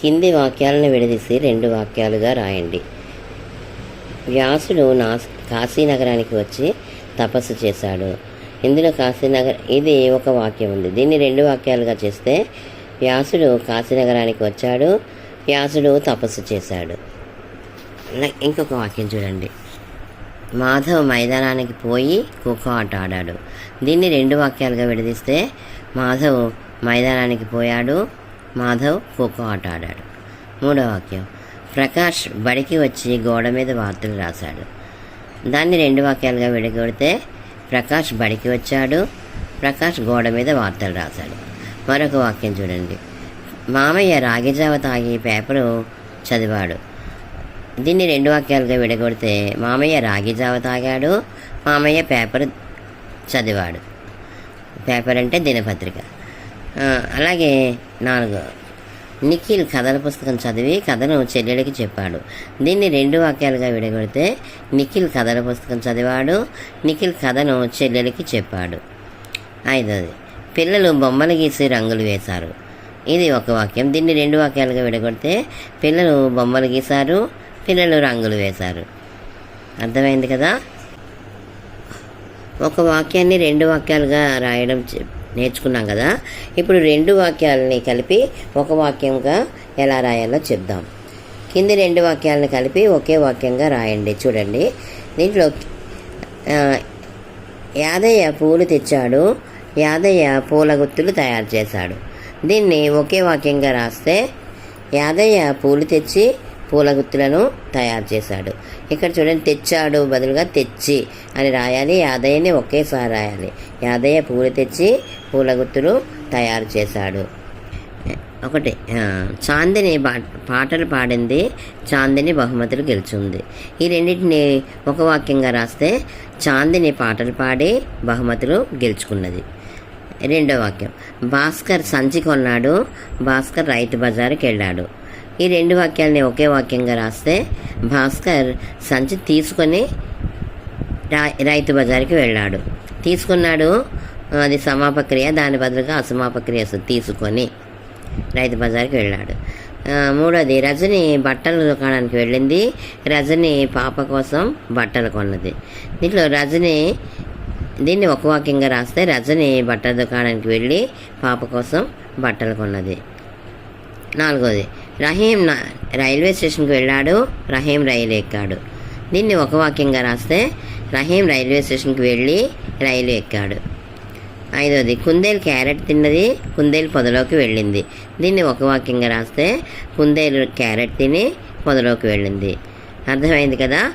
కింది వాక్యాలను విడదీసి రెండు వాక్యాలుగా రాయండి. వ్యాసుడు నా కాశీనగరానికి వచ్చి తపస్సు చేశాడు. ఇందులో కాశీనగర్ ఇది ఒక వాక్యం ఉంది. దీన్ని రెండు వాక్యాలుగా చేస్తే వ్యాసుడు కాశీనగరానికి వచ్చాడు వ్యాసుడు తపస్సు చేశాడు. ఇంకొక వాక్యం చూడండి. మాధవ్ మైదానానికి పోయి ఖోఖో ఆట ఆడాడు. దీన్ని రెండు వాక్యాలుగా విడదీస్తే మాధవ్ మైదానానికి పోయాడు మాధవ్ ఖోఖో ఆట ఆడాడు మూడో వాక్యం. ప్రకాష్ బడికి వచ్చి గోడ మీద వార్తలు రాశాడు. దాన్ని రెండు వాక్యాలుగా విడగొడితే ప్రకాష్ బడికి వచ్చాడు ప్రకాష్ గోడ మీద వార్తలు రాశాడు. మరొక వాక్యం చూడండి. మామయ్య రాగిజావ తాగి పేపరు చదివాడు. దీన్ని రెండు వాక్యాలుగా విడగొడితే మామయ్య రాగి జావ తాగాడు మామయ్య పేపర్ చదివాడు. పేపర్ అంటే దినపత్రిక. అలాగే నాలుగు. నిఖిల్ కథల పుస్తకం చదివి కథను చెల్లెడికి చెప్పాడు. దీన్ని రెండు వాక్యాలుగా విడగొడితే నిఖిల్ కథల పుస్తకం చదివాడు నిఖిల్ కథను చెల్లెడికి చెప్పాడు. ఐదవది పిల్లలు బొమ్మలు గీసి రంగులు వేశారు. ఇది ఒక వాక్యం. దీన్ని రెండు వాక్యాలుగా విడగొడితే పిల్లలు బొమ్మలు గీశారు పిల్లలు రంగులు వేశారు. అర్థమైంది కదా? ఒక వాక్యాన్ని రెండు వాక్యాలుగా రాయడం నేర్చుకున్నాం కదా. ఇప్పుడు రెండు వాక్యాలని కలిపి ఒక వాక్యంగా ఎలా రాయాలో చెప్దాం. కింది రెండు వాక్యాలను కలిపి ఒకే వాక్యంగా రాయండి. చూడండి. దీంట్లో యాదయ్య పూలు తెచ్చాడు. యాదయ్య పూల గుత్తులు తయారు చేశాడు. దీన్ని ఒకే వాక్యంగా రాస్తే యాదయ్య పూలు తెచ్చి పూల గుత్తులను తయారు చేశాడు. ఇక్కడ చూడండి తెచ్చాడు బదులుగా తెచ్చి అని రాయాలి. యాదయ్యని ఒకేసారి రాయాలి. యాదయ్య పూలు తెచ్చి పూల గుత్తులు తయారు చేశాడు. ఒకటి చాందిని పాటలు పాడింది. చాందిని బహుమతులు గెలుచుంది. ఈ రెండింటిని ఒక వాక్యంగా రాస్తే చాందిని పాటలు పాడి బహుమతులు గెలుచుకున్నది. రెండో వాక్యం భాస్కర్ సంచి కొన్నాడు. భాస్కర్ రైతు బజారుకి వెళ్ళాడు ఈ రెండు వాక్యాలని ఒకే వాక్యంగా రాస్తే భాస్కర్ సంచి తీసుకొని రా రైతు బజార్కి వెళ్ళాడు. తీసుకున్నాడు అది సమాపక్రియ దాని బదులుగా అసమాపక్రియ తీసుకొని రైతు బజార్కి వెళ్ళాడు. మూడోది రజని బట్టల దుకాణానికి వెళ్ళింది. రజని పాప కోసం బట్టలు కొన్నది. దీంట్లో రజని దీన్ని ఒక వాక్యంగా రాస్తే రజని బట్టల దుకాణానికి వెళ్ళి పాప కోసం బట్టలు కొన్నది. నాలుగోది. రహీం రైల్వే స్టేషన్కి వెళ్ళాడు రహీం రైలు ఎక్కాడు. దీన్ని ఒక వాక్యంగా రాస్తే రహీం రైల్వే స్టేషన్కి వెళ్ళి రైలు ఎక్కాడు. ఐదోది కుందేలు క్యారెట్ తిన్నది కుందేలు పొదలోకి వెళ్ళింది. దీన్ని ఒక వాక్యంగా రాస్తే కుందేలు క్యారెట్ తిని పొదలోకి వెళ్ళింది. అర్థమైంది కదా?